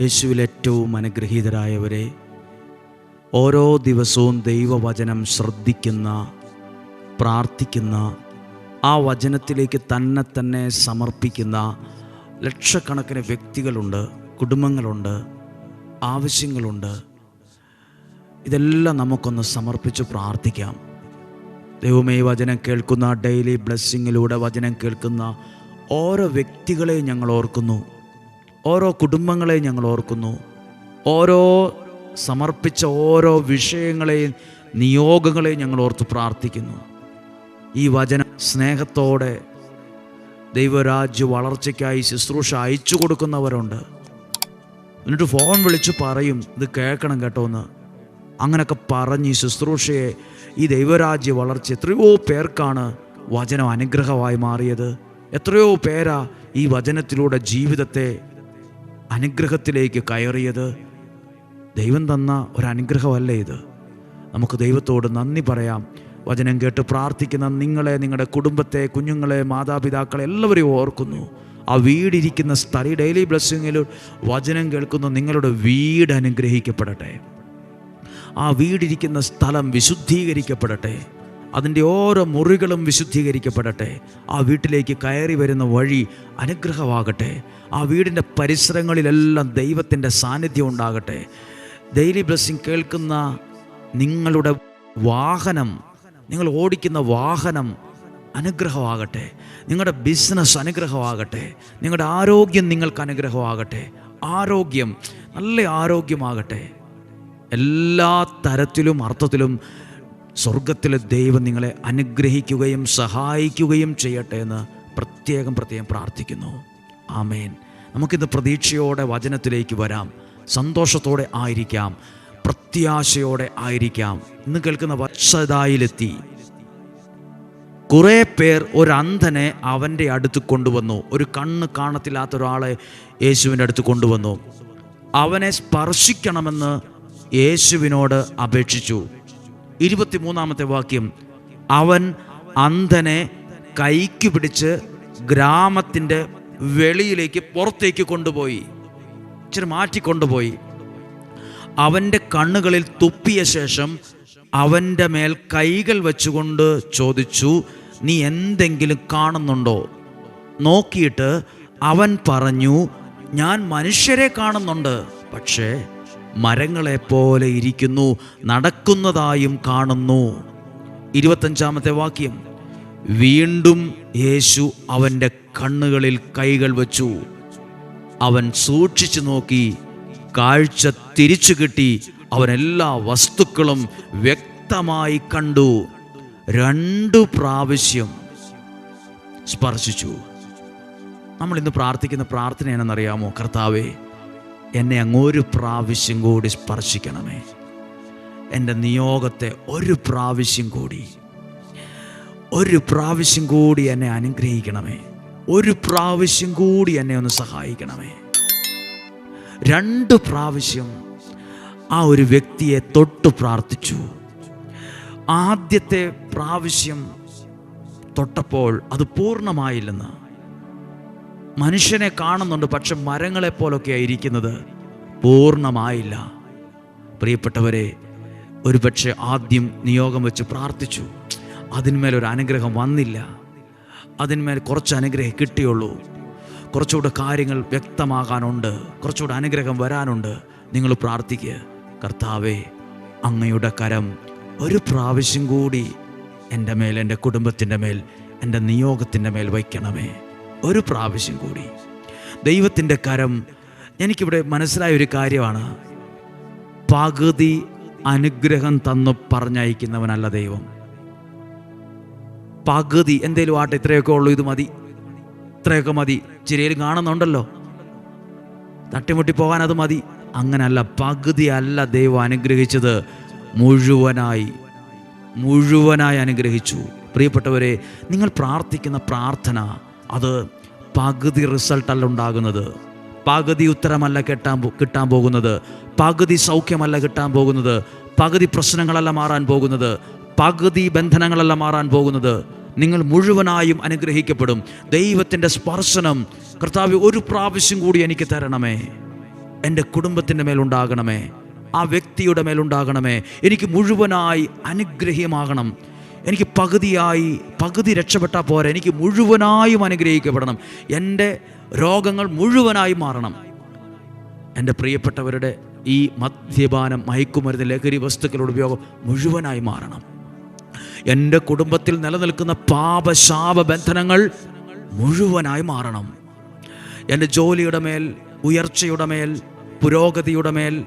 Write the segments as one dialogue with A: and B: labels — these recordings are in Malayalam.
A: യേശുവിൽ ഏറ്റവും അനുഗ്രഹീതരായവരെ ഓരോ ദിവസവും ദൈവവചനം ശ്രദ്ധിക്കുന്ന പ്രാർത്ഥിക്കുന്ന ആ വചനത്തിലേക്ക് തന്നെ തന്നെ സമർപ്പിക്കുന്ന ലക്ഷക്കണക്കിന് വ്യക്തികളുണ്ട് കുടുംബങ്ങളുണ്ട് ആവശ്യങ്ങളുണ്ട്. ഇതെല്ലാം നമുക്കൊന്ന് സമർപ്പിച്ച് പ്രാർത്ഥിക്കാം. ദൈവമേ വചനം കേൾക്കുന്ന ഡെയിലി ബ്ലെസ്സിങ്ങിലൂടെ വചനം കേൾക്കുന്ന ഓരോ വ്യക്തികളെയും ഞങ്ങൾ ഓർക്കുന്നു. ഓരോ കുടുംബങ്ങളെയും ഞങ്ങൾ ഓർക്കുന്നു. ഓരോ സമർപ്പിച്ച ഓരോ വിഷയങ്ങളെയും നിയോഗങ്ങളെയും ഞങ്ങൾ ഓർത്ത് പ്രാർത്ഥിക്കുന്നു. ഈ വചന സ്നേഹത്തോടെ ദൈവരാജ്യ വളർച്ചയ്ക്കായി ശുശ്രൂഷ അയച്ചു കൊടുക്കുന്നവരുണ്ട്. എന്നിട്ട് ഫോൺ വിളിച്ച് പറയും ഇത് കേൾക്കണം കേട്ടോ എന്ന്. അങ്ങനെയൊക്കെ പറഞ്ഞ് ഈ ശുശ്രൂഷയെ ഈ ദൈവരാജ്യ വളർച്ച എത്രയോ പേർക്കാണ് വചനം അനുഗ്രഹമായി മാറിയത്. എത്രയോ പേരാ ഈ വചനത്തിലൂടെ ജീവിതത്തെ അനുഗ്രഹത്തിലേക്ക് കയറിയത് ദൈവം തന്ന ഒരു അനുഗ്രഹമല്ലേ ഇത്? നമുക്ക് ദൈവത്തോട് നന്ദി പറയാം. വചനം കേട്ട് പ്രാർത്ഥിക്കുന്ന നിങ്ങളെ നിങ്ങളുടെ കുടുംബത്തെ കുഞ്ഞുങ്ങളെ മാതാപിതാക്കളെ എല്ലാവരെയും ഓർക്കുന്നു. ആ വീടിരിക്കുന്ന സ്ഥലം ഡെയിലി ബ്ലെസ്സിങ്ങിൽ വചനം കേൾക്കുന്ന നിങ്ങളുടെ വീട് അനുഗ്രഹിക്കപ്പെടട്ടെ. ആ വീടിരിക്കുന്ന സ്ഥലം വിശുദ്ധീകരിക്കപ്പെടട്ടെ. അതിന്റെ ഓരോ മുറികളും വിശുദ്ധീകരിക്കപ്പെടട്ടെ. ആ വീട്ടിലേക്ക് കയറി വരുന്ന വഴി അനുഗ്രഹമാകട്ടെ. ആ വീടിന്റെ പരിസരങ്ങളിലെല്ലാം ദൈവത്തിന്റെ സാന്നിധ്യം ഉണ്ടാകട്ടെ. ഡെയിലി ബ്ലെസ്സിങ് കേൾക്കുന്ന നിങ്ങളുടെ വാഹനം നിങ്ങൾ ഓടിക്കുന്ന വാഹനം അനുഗ്രഹമാകട്ടെ. നിങ്ങളുടെ ബിസിനസ് അനുഗ്രഹമാകട്ടെ. നിങ്ങളുടെ ആരോഗ്യം നിങ്ങൾക്ക് അനുഗ്രഹമാകട്ടെ. ആരോഗ്യം നല്ല ആരോഗ്യമാകട്ടെ. എല്ലാ തരത്തിലും അർത്ഥത്തിലും സ്വർഗത്തിലെ ദൈവം നിങ്ങളെ അനുഗ്രഹിക്കുകയും സഹായിക്കുകയും ചെയ്യട്ടെ എന്ന് പ്രത്യേകം പ്രത്യേകം പ്രാർത്ഥിക്കുന്നു. ആമേൻ. നമുക്കിത് പ്രതീക്ഷയോടെ വചനത്തിലേക്ക് വരാം. സന്തോഷത്തോടെ ആയിരിക്കാം. പ്രത്യാശയോടെ ആയിരിക്കാം. ഇന്ന് കേൾക്കുന്ന വത്സതായിലെത്തി കുറേ പേർ ഒരു അന്ധനെ അവന്റെ അടുത്ത് കൊണ്ടുവന്നു. ഒരു കണ്ണ് കാണത്തില്ലാത്ത ഒരാളെ യേശുവിന്റെ അടുത്ത് കൊണ്ടുവന്നു. അവനെ സ്പർശിക്കണമെന്ന് യേശുവിനോട് അപേക്ഷിച്ചു. ഇരുപത്തിമൂന്നാമത്തെ വാക്യം അവൻ അന്ധനെ കൈക്ക് പിടിച്ച് ഗ്രാമത്തിന്റെ വെളിയിലേക്ക് പുറത്തേക്ക് കൊണ്ടുപോയി. ഇച്ചിരി മാറ്റിക്കൊണ്ടുപോയി അവന്റെ കണ്ണുകളിൽ തുപ്പിയ ശേഷം അവന്റെ മേൽ കൈകൾ വെച്ചുകൊണ്ട് ചോദിച്ചു നീ എന്തെങ്കിലും കാണുന്നുണ്ടോ? നോക്കിയിട്ട് അവൻ പറഞ്ഞു ഞാൻ മനുഷ്യരെ കാണുന്നുണ്ട്. പക്ഷേ മരങ്ങളെ പോലെ ഇരിക്കുന്നു നടക്കുന്നതായും കാണുന്നു. ഇരുപത്തഞ്ചാമത്തെ വാക്യം. വീണ്ടും യേശു അവന്റെ കണ്ണുകളിൽ കൈകൾ വച്ചു. അവൻ സൂക്ഷിച്ചു നോക്കി കാഴ്ച തിരിച്ചു കിട്ടി അവൻ എല്ലാ വസ്തുക്കളും വ്യക്തമായി കണ്ടു. രണ്ടു പ്രാവശ്യം സ്പർശിച്ചു. നമ്മൾ ഇന്ന് പ്രാർത്ഥിക്കുന്ന പ്രാർത്ഥന എന്നറിയാമോ കർത്താവേ? എന്നെ അങ്ങൊരു പ്രാവശ്യം കൂടി സ്പർശിക്കണമേ. എന്റെ നിയോഗത്തെ ഒരു പ്രാവശ്യം കൂടി ഒരു പ്രാവശ്യം കൂടി എന്നെ അനുഗ്രഹിക്കണമേ. ഒരു പ്രാവശ്യം കൂടി എന്നെ ഒന്ന് സഹായിക്കണമേ. രണ്ട് പ്രാവശ്യം ആ ഒരു വ്യക്തിയെ തൊട്ട് പ്രാർത്ഥിച്ചു. ആദ്യത്തെ പ്രാവശ്യം തൊട്ടപ്പോൾ അത് പൂർണമായില്ലെന്ന്. മനുഷ്യനെ കാണുന്നുണ്ട് പക്ഷെ മരങ്ങളെ പോലൊക്കെ ഇരിക്കുന്നത്. പൂർണമായില്ല. പ്രിയപ്പെട്ടവരെ ഒരുപക്ഷെ ആദ്യം നിയോഗം വെച്ച് പ്രാർത്ഥിച്ചു. അതിന്മേലൊരു അനുഗ്രഹം വന്നില്ല. അതിന്മേൽ കുറച്ച് അനുഗ്രഹം കിട്ടിയുള്ളൂ. കുറച്ചുകൂടെ കാര്യങ്ങൾ വ്യക്തമാകാനുണ്ട്. കുറച്ചുകൂടെ അനുഗ്രഹം വരാനുണ്ട്. നിങ്ങൾ പ്രാർത്ഥിക്കുക കർത്താവേ അങ്ങയുടെ കരം ഒരു പ്രാവശ്യം കൂടി എന്റെ മേൽ എന്റെ കുടുംബത്തിന്റെ മേൽ എന്റെ നിയോഗത്തിന്റെ മേൽ വയ്ക്കണമേ. ഒരു പ്രാവശ്യം കൂടി. ദൈവത്തിന്റെ കരം എനിക്കിവിടെ മനസ്സിലായ ഒരു കാര്യമാണ്. പകുതി അനുഗ്രഹം തന്നു പറഞ്ഞയക്കുന്നവനല്ല ദൈവം. പകുതി എന്തേലും ആട്ടെ ഇത്രയൊക്കെ ഉള്ളൂ ഇത് മതി. ഇത്രയൊക്കെ മതി. ചിരിയിൽ കാണുന്നുണ്ടല്ലോ. തട്ടിമുട്ടി പോകാൻ അത് മതി. അങ്ങനല്ല പകുതി അല്ല ദൈവം അനുഗ്രഹിച്ചത്. മുഴുവനായി മുഴുവനായി അനുഗ്രഹിച്ചു. പ്രിയപ്പെട്ടവരെ നിങ്ങൾ പ്രാർത്ഥിക്കുന്ന പ്രാർത്ഥന അത് പകുതി റിസൾട്ടല്ല ഉണ്ടാകുന്നത്. പകുതി ഉത്തരമല്ല കെട്ടാൻ കിട്ടാൻ പോകുന്നത്. പകുതി സൗഖ്യമല്ല കിട്ടാൻ പോകുന്നത്. പകുതി പ്രശ്നങ്ങളല്ല മാറാൻ പോകുന്നത്. പകുതി ബന്ധനങ്ങളല്ല മാറാൻ പോകുന്നത്. നിങ്ങൾ മുഴുവനായും അനുഗ്രഹിക്കപ്പെടും. ദൈവത്തിന്റെ സ്പർശനം കർത്താവ് ഒരു പ്രാവശ്യം കൂടി എനിക്ക് തരണമേ. എന്റെ കുടുംബത്തിന്റെ മേലുണ്ടാകണമേ. ആ വ്യക്തിയുടെ മേലുണ്ടാകണമേ. എനിക്ക് മുഴുവനായി അനുഗ്രഹീയമാകണം. എനിക്ക് പകുതിയായി പകുതി രക്ഷപ്പെട്ടാൽ പോരാ. എനിക്ക് മുഴുവനായും അനുഗ്രഹിക്കപ്പെടണം. എന്റെ രോഗങ്ങൾ മുഴുവനായി മാറണം. എന്റെ പ്രിയപ്പെട്ടവരുടെ ഈ മദ്യപാനം മയക്കുമരുന്ന് ലഹരി വസ്തുക്കളുടെ ഉപയോഗം മുഴുവനായി മാറണം. എന്റെ കുടുംബത്തിൽ നിലനിൽക്കുന്ന പാപശാപ ബന്ധനങ്ങൾ മുഴുവനായി മാറണം. എന്റെ ജോലിയുടെ മേൽ ഉയർച്ചയുടെ മേൽ പുരോഗതിയുടെ മേൽ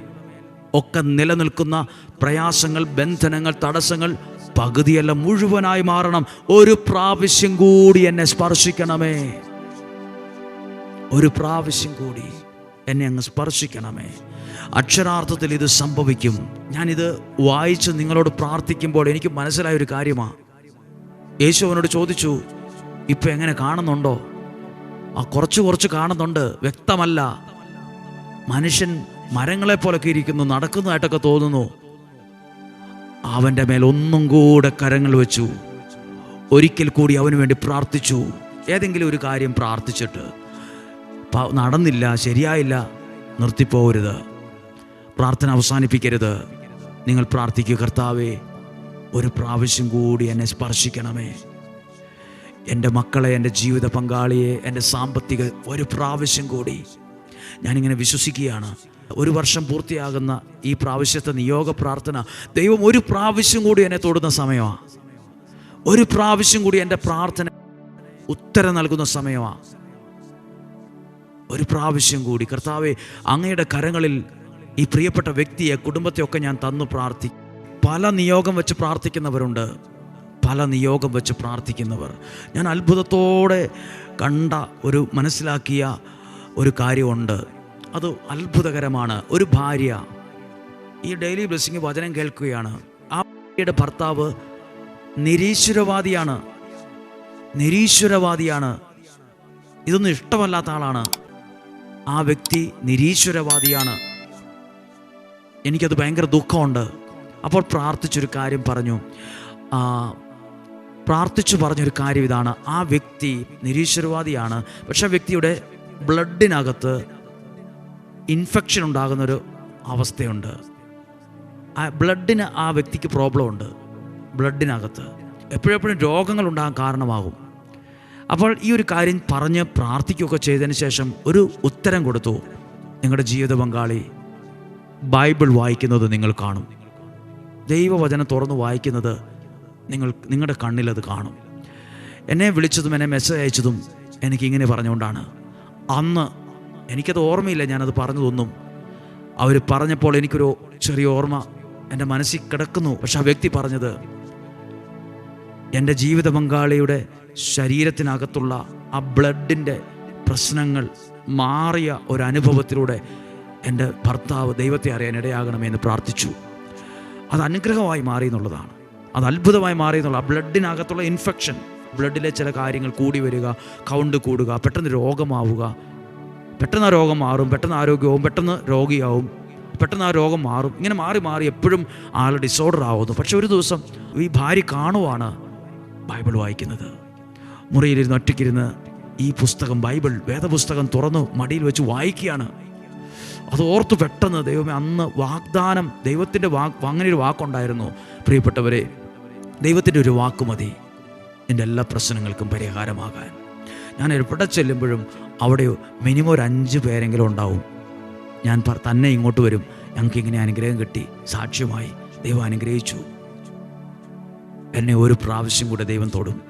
A: ഒക്കെ നിലനിൽക്കുന്ന പ്രയാസങ്ങൾ ബന്ധനങ്ങൾ തടസ്സങ്ങൾ പകുതിയല്ല മുഴുവനായി മാറണം. ഒരു പ്രാവശ്യം കൂടി എന്നെ സ്പർശിക്കണമേ. ഒരു പ്രാവശ്യം കൂടി എന്നെ അങ്ങ് സ്പർശിക്കണമേ. അക്ഷരാർത്ഥത്തിൽ ഇത് സംഭവിക്കും. ഞാനിത് വായിച്ച് നിങ്ങളോട് പ്രാർത്ഥിക്കുമ്പോൾ എനിക്ക് മനസ്സിലായ ഒരു കാര്യമാണ് യേശു അവനോട് ചോദിച്ചു ഇപ്പം എങ്ങനെ കാണുന്നുണ്ടോ? ആ കുറച്ച് കുറച്ച് കാണുന്നുണ്ട്. വ്യക്തമല്ല. മനുഷ്യൻ മരങ്ങളെ പോലൊക്കെ ഇരിക്കുന്നു. നടക്കുന്നതായിട്ടൊക്കെ തോന്നുന്നു. അവന്റെ മേൽ ഒന്നും കൂടെ കരങ്ങൾ വെച്ചു. ഒരിക്കൽ കൂടി അവന് വേണ്ടി പ്രാർത്ഥിച്ചു. ഏതെങ്കിലും ഒരു കാര്യം പ്രാർത്ഥിച്ചിട്ട് നടന്നില്ല ശരിയായില്ല നിർത്തിപ്പോകരുത് പ്രാർത്ഥന അവസാനിപ്പിക്കരുത്. നിങ്ങൾ പ്രാർത്ഥിക്കുക കർത്താവേ ഒരു പ്രാവശ്യം കൂടി എന്നെ സ്പർശിക്കണമേ. എന്റെ മക്കളെ എന്റെ ജീവിത പങ്കാളിയെ എന്റെ സാമ്പത്തിക ഒരു പ്രാവശ്യം കൂടി ഞാനിങ്ങനെ വിശ്വസിക്കുകയാണ്. ഒരു വർഷം പൂർത്തിയാകുന്ന ഈ പ്രാവശ്യത്തെ നിയോഗ പ്രാർത്ഥന ദൈവം ഒരു പ്രാവശ്യം കൂടി എന്നെ തൊടുന്ന സമയമാണ് ഒരു പ്രാവശ്യം കൂടി എന്റെ പ്രാർത്ഥന ഉത്തരം നൽകുന്ന സമയമാണ് ഒരു പ്രാവശ്യം കൂടി. കർത്താവെ അങ്ങയുടെ കരങ്ങളിൽ ഈ പ്രിയപ്പെട്ട വ്യക്തിയെ കുടുംബത്തെയൊക്കെ ഞാൻ തന്നു പ്രാർത്ഥി. പല നിയോഗം വെച്ച് പ്രാർത്ഥിക്കുന്നവരുണ്ട്. പല നിയോഗം വെച്ച് പ്രാർത്ഥിക്കുന്നവർ. ഞാൻ അത്ഭുതത്തോടെ കണ്ട ഒരു മനസ്സിലാക്കിയ ഒരു കാര്യമുണ്ട്. അത് അത്ഭുതകരമാണ്. ഒരു ഭാര്യ ഈ ഡെയിലി ബ്ലെസ്സിങ് വചനം കേൾക്കുകയാണ്. ആ ഭാര്യയുടെ ഭർത്താവ് നിരീശ്വരവാദിയാണ്. നിരീശ്വരവാദിയാണ്. ഇതൊന്നും ഇഷ്ടമല്ലാത്ത ആളാണ്. ആ വ്യക്തി നിരീശ്വരവാദിയാണ്. എനിക്കത് ഭയങ്കര ദുഃഖമുണ്ട്. അപ്പോൾ പ്രാർത്ഥിച്ചൊരു കാര്യം പറഞ്ഞു. പ്രാർത്ഥിച്ചു പറഞ്ഞൊരു കാര്യം ഇതാണ്. ആ വ്യക്തി നിരീശ്വരവാദിയാണ്. പക്ഷെ ആ വ്യക്തിയുടെ ബ്ലഡിനകത്ത് ഇൻഫെക്ഷൻ ഉണ്ടാകുന്നൊരു അവസ്ഥയുണ്ട്. ആ ബ്ലഡിന് ആ വ്യക്തിക്ക് പ്രോബ്ലം ഉണ്ട്. ബ്ലഡിനകത്ത് എപ്പോഴെപ്പോഴും രോഗങ്ങൾ ഉണ്ടാകാൻ കാരണമാകും. അപ്പോൾ ഈ ഒരു കാര്യം പറഞ്ഞ് പ്രാർത്ഥിക്കുകയൊക്കെ ചെയ്തതിന് ശേഷം ഒരു ഉത്തരം കൊടുത്തു. നിങ്ങളുടെ ജീവിത പങ്കാളി ബൈബിൾ വായിക്കുന്നത് നിങ്ങൾ കാണും. ദൈവവചനം തുറന്ന് വായിക്കുന്നത് നിങ്ങൾ നിങ്ങളുടെ കണ്ണിലത് കാണും. എന്നെ വിളിച്ചതും എന്നെ മെസ്സേജ് അയച്ചതും എനിക്കിങ്ങനെ പറഞ്ഞുകൊണ്ടാണ്. അന്ന് എനിക്കത് ഓർമ്മയില്ല ഞാനത് പറഞ്ഞതൊന്നും. അവർ പറഞ്ഞപ്പോൾ എനിക്കൊരു ചെറിയ ഓർമ്മ എന്റെ മനസ്സിൽ കിടക്കുന്നു. പക്ഷെ ആ വ്യക്തി പറഞ്ഞത് എന്റെ ജീവിത പങ്കാളിയുടെ ശരീരത്തിനകത്തുള്ള ആ ബ്ലഡിന്റെ പ്രശ്നങ്ങൾ മാറിയ ഒരു അനുഭവത്തിലൂടെ എന്റെ ഭർത്താവ് ദൈവത്തെ അറിയാൻ ഇടയാകണമെന്ന് പ്രാർത്ഥിച്ചു. അത് അനുഗ്രഹമായി മാറി എന്നുള്ളതാണ്. അത് അത്ഭുതമായി മാറി എന്നുള്ള ആ ബ്ലഡിനകത്തുള്ള ഇൻഫെക്ഷൻ ബ്ലഡിലെ ചില കാര്യങ്ങൾ കൂടി വരിക കൗണ്ട് കൂടുക പെട്ടെന്ന് രോഗമാവുക പെട്ടെന്ന് ആ രോഗം മാറും പെട്ടെന്ന് ആരോഗ്യവും പെട്ടെന്ന് രോഗിയാവും പെട്ടെന്ന് ആ രോഗം മാറും. ഇങ്ങനെ മാറി മാറി എപ്പോഴും ആൾ ഡിസോർഡർ ആവുന്നു. പക്ഷെ ഒരു ദിവസം ഈ ഭാര്യ കാണുവാണ് ബൈബിൾ വായിക്കുന്നത്. മുറിയിലിരുന്ന് ഒറ്റയ്ക്കിരുന്ന് ഈ പുസ്തകം ബൈബിൾ വേദപുസ്തകം തുറന്നു മടിയിൽ വെച്ച് വായിക്കുകയാണ്. അത് ഓർത്ത് പെട്ടെന്ന് ദൈവമേ അന്ന് വാഗ്ദാനം ദൈവത്തിന്റെ വാക്ക് അങ്ങനെ ഒരു വാക്കുണ്ടായിരുന്നു. പ്രിയപ്പെട്ടവരെ ദൈവത്തിന്റെ ഒരു വാക്ക് മതി. എന്റെ എല്ലാ പ്രശ്നങ്ങൾക്കും പരിഹാരമാകാൻ. ഞാൻ എവിടെ ചെല്ലുമ്പോഴും അവിടെ മിനിമം ഒരു അഞ്ച് പേരെങ്കിലും ഉണ്ടാവും. ഞാൻ തന്നെ ഇങ്ങോട്ട് വരും. ഞങ്ങൾക്ക് ഇങ്ങനെ അനുഗ്രഹം കിട്ടി. സാക്ഷ്യമായി ദൈവം അനുഗ്രഹിച്ചു. എന്നെ ഒരു പ്രാവശ്യം കൂടെ ദൈവം തൊടും.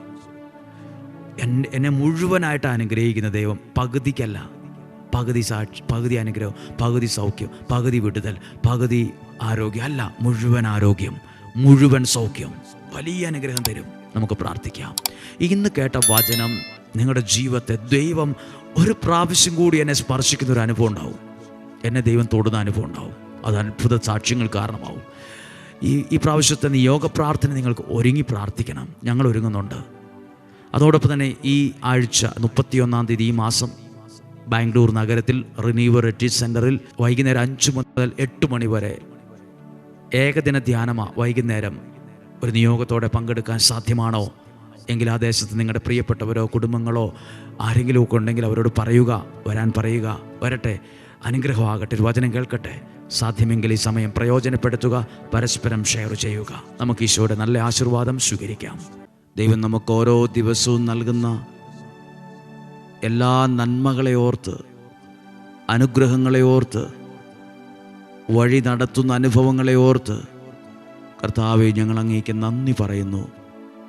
A: എന്നെ മുഴുവനായിട്ട് അനുഗ്രഹിക്കുന്ന ദൈവം പകുതിക്കല്ല. പകുതി സാക്ഷി പകുതി അനുഗ്രഹം പകുതി സൗഖ്യം പകുതി വിടുതൽ പകുതി ആരോഗ്യം. അല്ല മുഴുവൻ ആരോഗ്യം മുഴുവൻ സൗഖ്യം. വലിയ അനുഗ്രഹം തരും. നമുക്ക് പ്രാർത്ഥിക്കാം. ഇന്ന് കേട്ട വചനം നിങ്ങളുടെ ജീവിതത്തെ ദൈവം ഒരു പ്രാവശ്യം കൂടി എന്നെ സ്പർശിക്കുന്ന ഒരു അനുഭവം ഉണ്ടാവും. എന്നെ ദൈവം തൊടുന്ന അനുഭവം ഉണ്ടാവും. അത് അത്ഭുത സാക്ഷ്യങ്ങൾ കാരണമാവും. ഈ ഈ പ്രാവശ്യത്തെ നിയോഗ പ്രാർത്ഥന നിങ്ങൾക്ക് ഒരുങ്ങി പ്രാർത്ഥിക്കണം. ഞങ്ങൾ ഒരുങ്ങുന്നുണ്ട്. അതോടൊപ്പം തന്നെ ഈ ആഴ്ച മുപ്പത്തിയൊന്നാം തീയതി ഈ മാസം ബാംഗ്ലൂർ നഗരത്തിൽ റിനീവർ റിട്രീറ്റ് സെന്ററിൽ വൈകുന്നേരം അഞ്ച് മുതൽ എട്ട് മണി വരെ ഏകദിന ധ്യാനമാണ് വൈകുന്നേരം ഒരു നിയോഗത്തോടെ പങ്കെടുക്കാൻ സാധ്യമാണോ? എങ്കിൽ ആ ദേശത്ത് നിങ്ങളുടെ പ്രിയപ്പെട്ടവരോ കുടുംബങ്ങളോ ആരെങ്കിലും ഒക്കെ ഉണ്ടെങ്കിൽ അവരോട് പറയുക വരാൻ പറയുക. വരട്ടെ അനുഗ്രഹമാകട്ടെ ഒരു വചനം കേൾക്കട്ടെ. സാധ്യമെങ്കിൽ ഈ സമയം പ്രയോജനപ്പെടുത്തുക പരസ്പരം ഷെയർ ചെയ്യുക. നമുക്ക് ഈശോയുടെ നല്ല ആശീർവാദം സ്വീകരിക്കാം. ദൈവം നമുക്ക് ഓരോ ദിവസവും നൽകുന്ന എല്ലാ നന്മകളെ ഓർത്ത് അനുഗ്രഹങ്ങളെ ഓർത്ത് വഴി നടത്തുന്ന അനുഭവങ്ങളെ ഓർത്ത് കർത്താവെ ഞങ്ങൾ അങ്ങേക്ക് നന്ദി പറയുന്നു.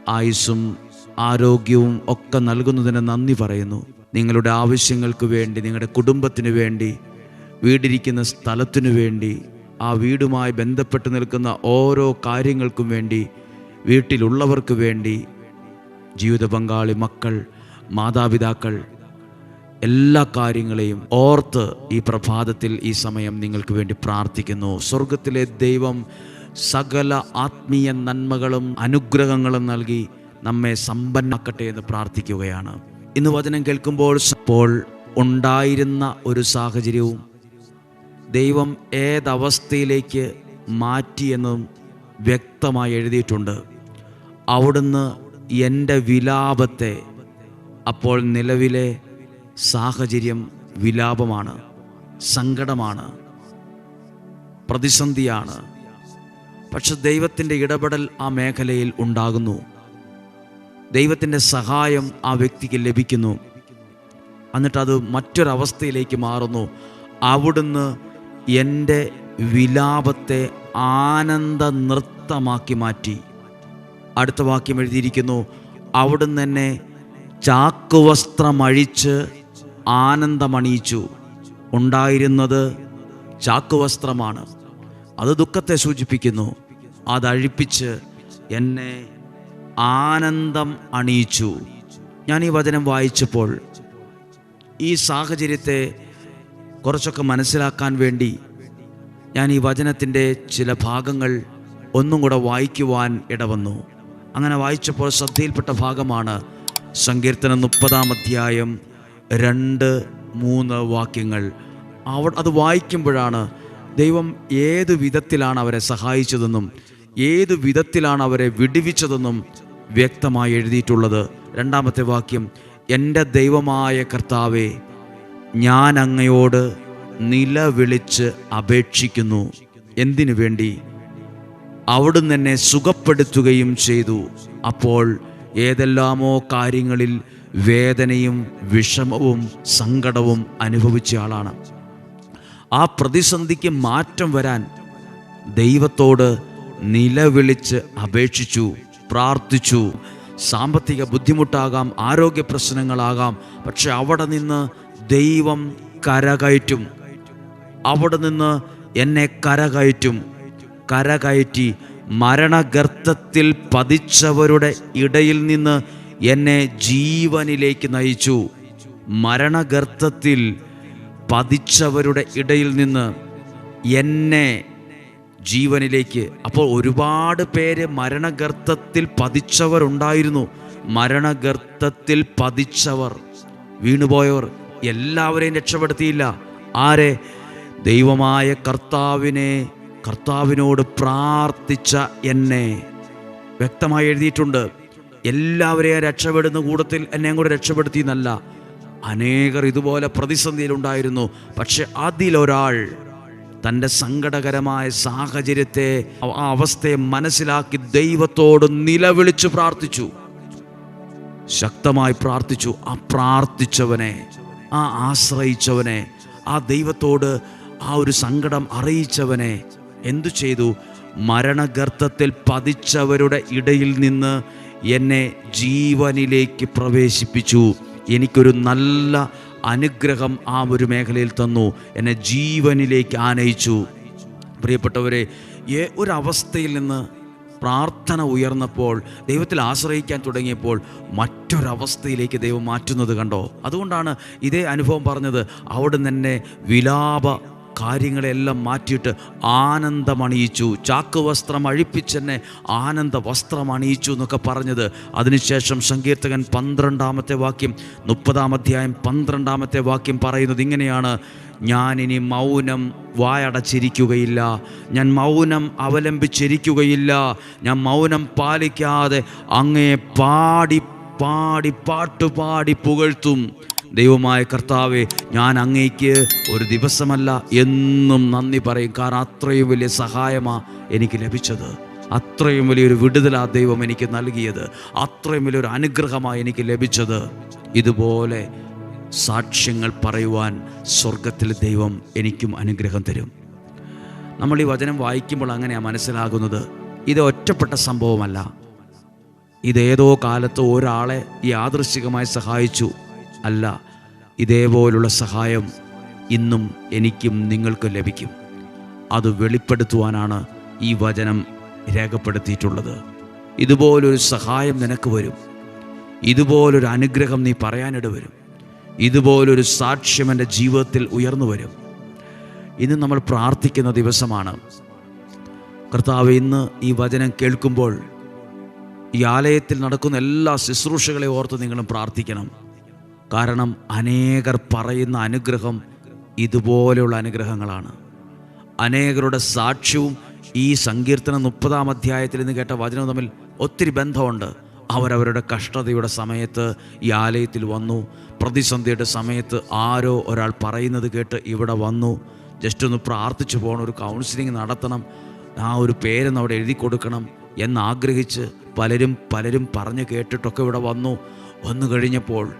A: ആയുസ്സും ആരോഗ്യവും ഒക്കെ നൽകുന്നതിന് നന്ദി പറയുന്നു. നിങ്ങളുടെ ആവശ്യങ്ങൾക്ക് വേണ്ടി നിങ്ങളുടെ കുടുംബത്തിന് വേണ്ടി വീടിരിക്കുന്ന സ്ഥലത്തിനു വേണ്ടി ആ വീടുമായി ബന്ധപ്പെട്ട് നിൽക്കുന്ന ഓരോ കാര്യങ്ങൾക്കും വേണ്ടി വീട്ടിലുള്ളവർക്ക് വേണ്ടി ജീവിത പങ്കാളി മക്കൾ മാതാപിതാക്കൾ എല്ലാ കാര്യങ്ങളെയും ഓർത്ത് ഈ പ്രഭാതത്തിൽ ഈ സമയം നിങ്ങൾക്ക് വേണ്ടി പ്രാർത്ഥിക്കുന്നു. സ്വർഗത്തിലെ ദൈവം സകല ആത്മീയ നന്മകളും അനുഗ്രഹങ്ങളും നൽകി നമ്മെ സമ്പന്നാക്കട്ടെ എന്ന് പ്രാർത്ഥിക്കുകയാണ്. ഇന്ന് വചനം കേൾക്കുമ്പോൾ ഇപ്പോൾ ഉണ്ടായിരുന്ന ഒരു സാഹചര്യവും ദൈവം ഏതവസ്ഥയിലേക്ക് മാറ്റിയെന്നും വ്യക്തമായി എഴുതിയിട്ടുണ്ട്. അവിടുന്ന് എന്റെ വിലാപത്തെ അപ്പോൾ നിലവിലെ സാഹചര്യം വിലാപമാണ് സങ്കടമാണ് പ്രതിസന്ധിയാണ്. പക്ഷെ ദൈവത്തിന്റെ ഇടപെടൽ ആ മേഖലയിൽ ഉണ്ടാകുന്നു. ദൈവത്തിന്റെ സഹായം ആ വ്യക്തിക്ക് ലഭിക്കുന്നു. എന്നിട്ടത് മറ്റൊരവസ്ഥയിലേക്ക് മാറുന്നു. അവിടുന്ന് എന്റെ വിലാപത്തെ ആനന്ദ നൃത്തമാക്കി മാറ്റി. അടുത്ത വാക്യം എഴുതിയിരിക്കുന്നു അവിടുന്ന് എന്നെ ചാക്കുവസ്ത്രമഴിച്ച് ആനന്ദമണിയിച്ചു. ഉണ്ടായിരുന്നത് ചാക്കുവസ്ത്രമാണ്. അത് ദുഃഖത്തെ സൂചിപ്പിക്കുന്നു. അതഴിപ്പിച്ച് എന്നെ ആനന്ദം അണിയിച്ചു. ഞാൻ ഈ വചനം വായിച്ചപ്പോൾ ഈ സാഹചര്യത്തെ കുറച്ചൊക്കെ മനസ്സിലാക്കാൻ വേണ്ടി ഞാൻ ഈ വചനത്തിന്റെ ചില ഭാഗങ്ങൾ ഒന്നും കൂടെ വായിക്കുവാൻ ഇടവന്നു. അങ്ങനെ വായിച്ചപ്പോൾ ശ്രദ്ധയിൽപ്പെട്ട ഭാഗമാണ് സങ്കീർത്തനം മുപ്പതാം അധ്യായം രണ്ട് മൂന്ന് വാക്യങ്ങൾ. അവ അത് വായിക്കുമ്പോഴാണ് ദൈവം ഏത് വിധത്തിലാണ് അവരെ സഹായിച്ചതെന്നും ഏത് വിധത്തിലാണ് അവരെ വിടുവിച്ചതെന്നും വ്യക്തമായി എഴുതിയിട്ടുള്ളത്. രണ്ടാമത്തെ വാക്യം എന്റെ ദൈവമായ കർത്താവെ ഞാൻ അങ്ങയോട് നിലവിളിച്ച് അപേക്ഷിക്കുന്നു. എന്തിനു വേണ്ടി? അവിടുന്ന് എന്നെ സുഖപ്പെടുത്തുകയും ചെയ്തു. അപ്പോൾ ഏതെല്ലാമോ കാര്യങ്ങളിൽ വേദനയും വിഷമവും സങ്കടവും അനുഭവിച്ച ആളാണ്. ആ പ്രതിസന്ധിക്ക് മാറ്റം വരാൻ ദൈവത്തോട് നിലവിളിച്ച് അപേക്ഷിച്ചു പ്രാർത്ഥിച്ചു. സാമ്പത്തിക ബുദ്ധിമുട്ടാകാം ആരോഗ്യ പ്രശ്നങ്ങളാകാം പക്ഷെ അവിടെ നിന്ന് ദൈവം കരകയറ്റും. അവിടെ നിന്ന് എന്നെ കരകയറ്റും. കരകയറ്റി മരണഗർത്തത്തിൽ പതിച്ചവരുടെ ഇടയിൽ നിന്ന് എന്നെ ജീവനിലേക്ക് നയിച്ചു. മരണഗർത്തത്തിൽ പതിച്ചവരുടെ ഇടയിൽ നിന്ന് എന്നെ ജീവനിലേക്ക്. അപ്പോൾ ഒരുപാട് പേര് മരണഗർത്തത്തിൽ പതിച്ചവരുണ്ടായിരുന്നു. മരണഗർത്തത്തിൽ പതിച്ചവർ. വീണുപോയവർ. എല്ലാവരെയും രക്ഷപ്പെടുത്തിയില്ല. ആരെ? ദൈവമായ കർത്താവിനെ. കർത്താവിനോട് പ്രാർത്ഥിച്ച എന്നെ. വ്യക്തമായി എഴുതിയിട്ടുണ്ട്. എല്ലാവരെയും രക്ഷപ്പെടുന്ന കൂട്ടത്തിൽ എന്നെയും കൂടെ രക്ഷപ്പെടുത്തി എന്നല്ല അനേകർ ഇതുപോലെ പ്രതിസന്ധിയിലുണ്ടായിരുന്നു. പക്ഷെ അതിലൊരാൾ തന്റെ സങ്കടകരമായ സാഹചര്യത്തെ ആ അവസ്ഥയെ മനസ്സിലാക്കി ദൈവത്തോട് നിലവിളിച്ചു പ്രാർത്ഥിച്ചു. ശക്തമായി പ്രാർത്ഥിച്ചു. ആ പ്രാർത്ഥിച്ചവനെ ആ ആശ്രയിച്ചവനെ ആ ദൈവത്തോട് ആ ഒരു സങ്കടം അറിയിച്ചവനെ എന്തു ചെയ്തു? മരണഗർത്തത്തിൽ പതിച്ചവരുടെ ഇടയിൽ നിന്ന് എന്നെ ജീവനിലേക്ക് പ്രവേശിപ്പിച്ചു. എനിക്കൊരു നല്ല അനുഗ്രഹം ആ ഒരു മേഖലയിൽ തന്നു. എന്നെ ജീവനിലേക്ക് ആനയിച്ചു. പ്രിയപ്പെട്ടവരെ ഒരവസ്ഥയിൽ നിന്ന് പ്രാർത്ഥന ഉയർന്നപ്പോൾ ദൈവത്തിൽ ആശ്രയിക്കാൻ തുടങ്ങിയപ്പോൾ മറ്റൊരവസ്ഥയിലേക്ക് ദൈവം മാറ്റുന്നത് കണ്ടോ? അതുകൊണ്ടാണ് ഇതേ അനുഭവം പറഞ്ഞത്. അവിടെ തന്നെ വിലാപ കാര്യങ്ങളെല്ലാം മാറ്റിയിട്ട് ആനന്ദമണിയിച്ചു. ചാക്ക് വസ്ത്രം അഴിപ്പിച്ചെന്നെ ആനന്ദ വസ്ത്രം അണിയിച്ചു എന്നൊക്കെ പറഞ്ഞത്. അതിനുശേഷം സങ്കീർത്തകൻ പന്ത്രണ്ടാമത്തെ വാക്യം മുപ്പതാം അധ്യായം പന്ത്രണ്ടാമത്തെ വാക്യം പറയുന്നത് ഇങ്ങനെയാണ്. ഞാനിനി മൗനം വായടച്ചിരിക്കുകയില്ല. ഞാൻ മൗനം അവലംബിച്ചിരിക്കുകയില്ല. ഞാൻ മൗനം പാലിക്കാതെ അങ്ങേ പാടി പാടി പാട്ടുപാടി പുകഴ്ത്തും. ദൈവമായ കർത്താവെ ഞാൻ അങ്ങേക്ക് ഒരു ദിവസമല്ല എന്നും നന്ദി പറയും. കാരണം അത്രയും വലിയ സഹായമാ എനിക്ക് ലഭിച്ചത്. അത്രയും വലിയൊരു വിടുതലാ ദൈവം എനിക്ക് നൽകിയത്. അത്രയും വലിയൊരു അനുഗ്രഹമായി എനിക്ക് ലഭിച്ചത്. ഇതുപോലെ സാക്ഷ്യങ്ങൾ പറയുവാൻ സ്വർഗത്തിൽ ദൈവം എനിക്കും അനുഗ്രഹം തരും. നമ്മൾ ഈ വചനം വായിക്കുമ്പോൾ അങ്ങനെയാണ് മനസ്സിലാകുന്നത്. ഇത് ഒറ്റപ്പെട്ട സംഭവമല്ല. ഇതേതോ കാലത്ത് ഒരാളെ യാദൃശികമായി സഹായിച്ചു. അല്ല ഇതേപോലുള്ള സഹായം ഇന്നും എനിക്കും നിങ്ങൾക്കും ലഭിക്കും. അത് വെളിപ്പെടുത്തുവാനാണ് ഈ വചനം രേഖപ്പെടുത്തിയിട്ടുള്ളത്. ഇതുപോലൊരു സഹായം നിനക്ക് വരും. ഇതുപോലൊരു അനുഗ്രഹം നീ പറയാനിട വരും. ഇതുപോലൊരു സാക്ഷ്യം എന്റെ ജീവിതത്തിൽ ഉയർന്നു വരും. ഇന്ന് നമ്മൾ പ്രാർത്ഥിക്കുന്ന ദിവസമാണ്. കർത്താവ് ഇന്ന് ഈ വചനം കേൾക്കുമ്പോൾ ഈ ആലയത്തിൽ നടക്കുന്ന എല്ലാ ശുശ്രൂഷകളെ ഓർത്ത് നിങ്ങളും പ്രാർത്ഥിക്കണം. കാരണം അനേകർ പറയുന്ന അനുഗ്രഹം ഇതുപോലെയുള്ള അനുഗ്രഹങ്ങളാണ്. അനേകരുടെ സാക്ഷ്യവും ഈ സങ്കീർത്തനം മുപ്പതാം അധ്യായത്തിൽ നിന്ന് കേട്ട വചനവും തമ്മിൽ ഒത്തിരി ബന്ധമുണ്ട്. അവരവരുടെ കഷ്ടതയുടെ സമയത്ത് ഈ ആലയത്തിൽ വന്നു. പ്രതിസന്ധിയുടെ സമയത്ത് ആരോ ഒരാൾ പറയുന്നത് കേട്ട് ഇവിടെ വന്നു. ജസ്റ്റ് ഒന്ന് പ്രാർത്ഥിച്ചു പോകണം ഒരു കൗൺസിലിംഗ് നടത്തണം ആ ഒരു പേരൊന്ന് അവിടെ എഴുതി കൊടുക്കണം എന്നാഗ്രഹിച്ച് പലരും പലരും പറഞ്ഞു കേട്ടിട്ടൊക്കെ ഇവിടെ വന്നു. വന്നു കഴിഞ്ഞപ്പോൾ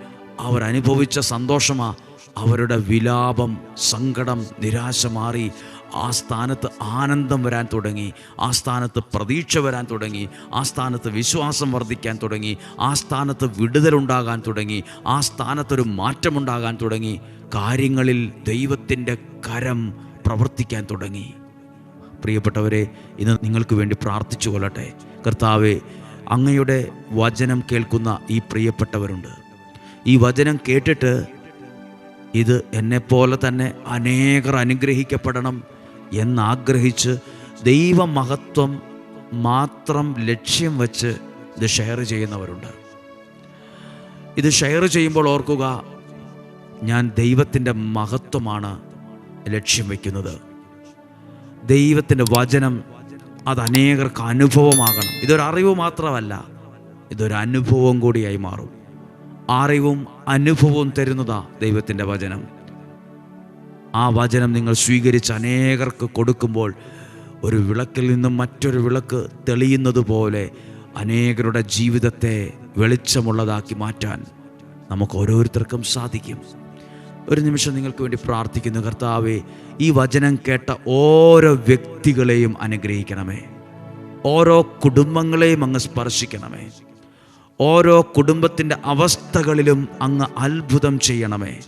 A: അവർ അനുഭവിച്ച സന്തോഷമാ. അവരുടെ വിലാപം സങ്കടം നിരാശ മാറി. ആ സ്ഥാനത്ത് ആനന്ദം വരാൻ തുടങ്ങി. ആ സ്ഥാനത്ത് പ്രതീക്ഷ വരാൻ തുടങ്ങി. ആ സ്ഥാനത്ത് വിശ്വാസം വർദ്ധിക്കാൻ തുടങ്ങി. ആ സ്ഥാനത്ത് വിടുതലുണ്ടാകാൻ തുടങ്ങി. ആ സ്ഥാനത്തൊരു മാറ്റമുണ്ടാകാൻ തുടങ്ങി. കാര്യങ്ങളിൽ ദൈവത്തിന്റെ കരം പ്രവർത്തിക്കാൻ തുടങ്ങി. പ്രിയപ്പെട്ടവരെ ഇന്ന് നിങ്ങൾക്ക് വേണ്ടി പ്രാർത്ഥിച്ചു കൊള്ളട്ടെ കർത്താവെ അങ്ങയുടെ വചനം കേൾക്കുന്ന ഈ പ്രിയപ്പെട്ടവരുണ്ട്. ഈ വചനം കേട്ടിട്ട് ഇത് എന്നെപ്പോലെ തന്നെ അനേകർ അനുഗ്രഹിക്കപ്പെടണം എന്നാഗ്രഹിച്ച് ദൈവമഹത്വം മാത്രം ലക്ഷ്യം വച്ച് ഇത് ഷെയർ ചെയ്യുന്നവരുണ്ട്. ഇത് ഷെയർ ചെയ്യുമ്പോൾ ഓർക്കുക ഞാൻ ദൈവത്തിന്റെ മഹത്വമാണ് ലക്ഷ്യം വയ്ക്കുന്നത് ദൈവത്തിന്റെ വചനം അത് അനേകർക്ക് അനുഭവമാകണം. ഇതൊരറിവ് മാത്രമല്ല ഇതൊരു അനുഭവം കൂടിയായി മാറും. അറിവും അനുഭവവും തരുന്നതാ ദൈവത്തിന്റെ വചനം. ആ വചനം നിങ്ങൾ സ്വീകരിച്ച് അനേകർക്ക് കൊടുക്കുമ്പോൾ ഒരു വിളക്കിൽ നിന്നും മറ്റൊരു വിളക്ക് തെളിയുന്നത് പോലെ അനേകരുടെ ജീവിതത്തെ വെളിച്ചമുള്ളതാക്കി മാറ്റാൻ നമുക്ക് ഓരോരുത്തർക്കും സാധിക്കും. ഒരു നിമിഷം നിങ്ങൾക്ക് വേണ്ടി പ്രാർത്ഥിക്കുന്നു കർത്താവെ ഈ വചനം കേട്ട ഓരോ വ്യക്തികളെയും അനുഗ്രഹിക്കണമേ. ഓരോ കുടുംബങ്ങളെയും അങ്ങ് സ്പർശിക്കണമേ. ഓരോ കുടുംബത്തിന്റെ അവസ്ഥകളിലും അങ്ങ് അത്ഭുതം ചെയ്യണമേ.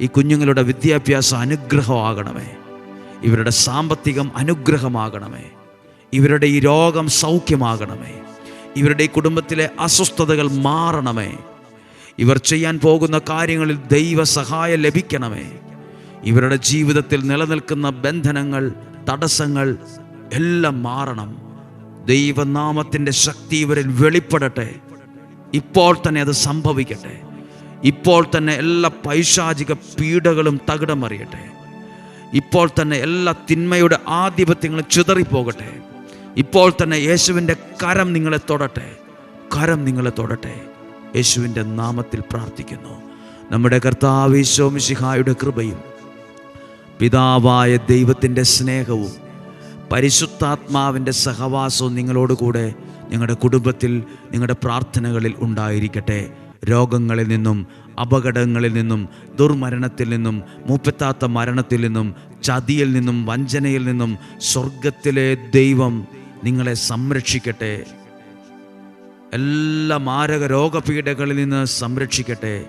A: ഈ കുഞ്ഞുങ്ങളുടെ വിദ്യാഭ്യാസ അനുഗ്രഹമാകണമേ. ഇവരുടെ സാമ്പത്തികം അനുഗ്രഹമാകണമേ. ഇവരുടെ ഈ രോഗം സൗഖ്യമാകണമേ. ഇവരുടെ ഈ കുടുംബത്തിലെ അസ്വസ്ഥതകൾ മാറണമേ. ഇവർ ചെയ്യാൻ പോകുന്ന കാര്യങ്ങളിൽ ദൈവ സഹായം ലഭിക്കണമേ. ഇവരുടെ ജീവിതത്തിൽ നിലനിൽക്കുന്ന ബന്ധനങ്ങൾ തടസ്സങ്ങൾ എല്ലാം മാറണം. ദൈവനാമത്തിന്റെ ശക്തി ഇവരിൽ വെളിപ്പെടട്ടെ. ഇപ്പോൾ തന്നെ അത് സംഭവിക്കട്ടെ. ഇപ്പോൾ തന്നെ എല്ലാ പൈശാചിക പീഡകളും തകിടം അറിയട്ടെ ഇപ്പോൾ തന്നെ എല്ലാ തിന്മയുടെ ആധിപത്യങ്ങളും ചിതറിപ്പോകട്ടെ. ഇപ്പോൾ തന്നെ യേശുവിന്റെ കരം നിങ്ങളെ തൊടട്ടെ. കരം നിങ്ങളെ തൊടട്ടെ. യേശുവിന്റെ നാമത്തിൽ പ്രാർത്ഥിക്കുന്നു. നമ്മുടെ കർത്താവേശോ മിശിഹായുടെ കൃപയും പിതാവായ ദൈവത്തിന്റെ സ്നേഹവും പരിശുദ്ധാത്മാവിന്റെ സഹവാസവും നിങ്ങളോട് കൂടെ നിങ്ങളുടെ കുടുംബത്തിൽ നിങ്ങളുടെ പ്രാർത്ഥനകളിൽ ഉണ്ടായിരിക്കട്ടെ. രോഗങ്ങളിൽ നിന്നും അപകടങ്ങളിൽ നിന്നും ദുർമരണത്തിൽ നിന്നും മൂപ്പത്താത്ത മരണത്തിൽ നിന്നും ചതിയിൽ നിന്നും വഞ്ചനയിൽ നിന്നും സ്വർഗത്തിലെ ദൈവം നിങ്ങളെ സംരക്ഷിക്കട്ടെ. എല്ലാ മാരക രോഗപീഠകളിൽ നിന്ന് സംരക്ഷിക്കട്ടെ.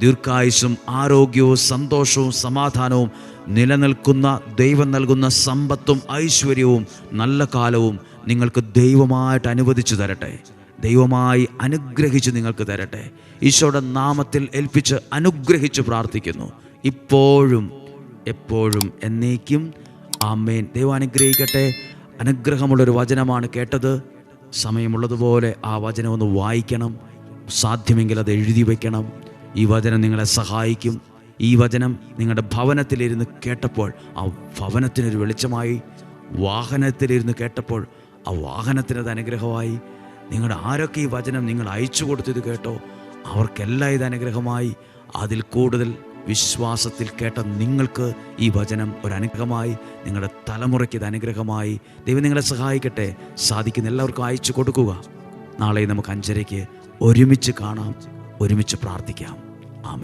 A: ദീർഘായുസും ആരോഗ്യവും സന്തോഷവും സമാധാനവും നിലനിൽക്കുന്ന ദൈവം നൽകുന്ന സമ്പത്തും ഐശ്വര്യവും നല്ല കാലവും നിങ്ങൾക്ക് ദൈവമായിട്ട് അനുവദിച്ചു തരട്ടെ. ദൈവമായി അനുഗ്രഹിച്ച് നിങ്ങൾക്ക് തരട്ടെ. ഈശോയുടെ നാമത്തിൽ ഏൽപ്പിച്ച് അനുഗ്രഹിച്ച് പ്രാർത്ഥിക്കുന്നു. ഇപ്പോഴും എപ്പോഴും എന്നേക്കും. ആമേൻ. ദൈവം അനുഗ്രഹിക്കട്ടെ. അനുഗ്രഹമുള്ളൊരു വചനമാണ് കേട്ടത്. സമയമുള്ളതുപോലെ ആ വചനം ഒന്ന് വായിക്കണം. സാധ്യമെങ്കിൽ അത് എഴുതി വയ്ക്കണം ഈ വചനം നിങ്ങളെ സഹായിക്കും. ഈ വചനം നിങ്ങളുടെ ഭവനത്തിലിരുന്ന് കേട്ടപ്പോൾ ആ ഭവനത്തിനൊരു വെളിച്ചമായി വാഹനത്തിലിരുന്ന് കേട്ടപ്പോൾ ആ വാഹനത്തിനത് അനുഗ്രഹമായി. നിങ്ങളുടെ ആരൊക്കെ ഈ വചനം നിങ്ങൾ അയച്ചു കൊടുത്തത് കേട്ടോ അവർക്കെല്ലാം ഇത് അനുഗ്രഹമായി. അതിൽ കൂടുതൽ വിശ്വാസത്തിൽ കേട്ട നിങ്ങൾക്ക് ഈ വചനം ഒരു അനുഗ്രഹമായി. നിങ്ങളുടെ തലമുറയ്ക്ക് ഇത് അനുഗ്രഹമായി. ദൈവം നിങ്ങളെ സഹായിക്കട്ടെ. സാധിക്കുന്ന എല്ലാവർക്കും അയച്ചു കൊടുക്കുക. നാളെ നമുക്ക് അഞ്ചരയ്ക്ക് ഒരുമിച്ച് കാണാം. ഒരുമിച്ച് പ്രാർത്ഥിക്കാം. ആമേ